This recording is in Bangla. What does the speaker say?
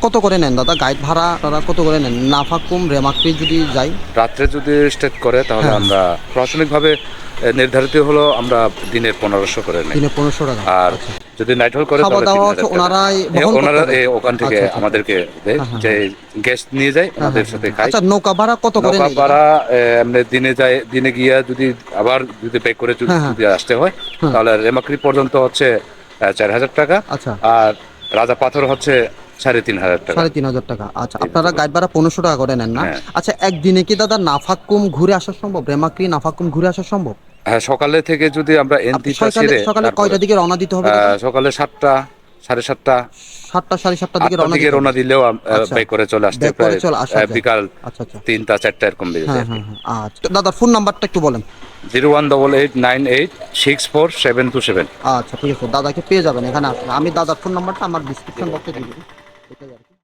কত করে নেন দাদা গাইড ভাড়া আপনারা কত করে নেন নাফাকুম রেমাক্রি যদি যাই রাত্রে যদি স্টেট করে তাহলে হ্যাঁ। আমরা প্রশাসনিকভাবে নির্ধারিত হলো আমরা দিনের পনেরোশো করে নিই দিনে পনেরোশো টাকা আর আচ্ছা। যদি নাইট হল করে খাওয়া তাহলে দাওয়া 3000 হচ্ছে টাকা। ওনারাই ওনারা? ওখান থেকে আচ্ছা, আচ্ছা। আমাদেরকে দেয় হ্যাঁ, হ্যাঁ, যে গেস্ট নিয়ে যায় ওনাদের সাথে খাই আচ্ছা নৌকা ভাড়া কত করে নৌকা ভাড়া এমনি দিনে যায় দিনে গিয়া যদি আবার যদি ব্যাক করে যদি। আসতে হয়। তাহলে রেমাক্রি পর্যন্ত হচ্ছে চার হাজার টাকা আর রাজা পাথর হচ্ছে সাড়ে তিন হাজার টাকা। সাড়ে তিন হাজার টাকা। আচ্ছা আপনারা গাইড ভাড়া পনেরোশো টাকা করে নেন না? হ্যাঁ। আচ্ছা একদিনে কি দাদা নাফাকুম ঘুরে আসা সম্ভব? রেমাক্রি নাফাকুম ঘুরে আসা সম্ভব? হ্যাঁ সকালে থেকে যদি আমরা আপনি এনতিটা সকালে কয়টা দিকে রওনা দিতে হবে সকালে সাতটা সাড়ে সাতটা। সাতটা সাড়ে সাতটার দিকে রওনা দিকে রওনা দিলেও আচ্ছা। ব্যাক করে চলে আসতে প্রায় বিকাল আচ্ছা আচ্ছা। তিনটা চারটা এরকম বেজে হ্যাঁ যায়। হ্যাঁ আচ্ছা দাদার ফোন নাম্বারটা একটু বলেন। Zero one double eight nine eight six four seven two seven. আচ্ছা ঠিক আছে। দাদাকে পেয়ে যাবেন এখানে আসলে। আমি দাদার ফোন নাম্বারটা আমার ডিসক্রিপশন বক্সে দিয়ে দেবো। এটাই আর কি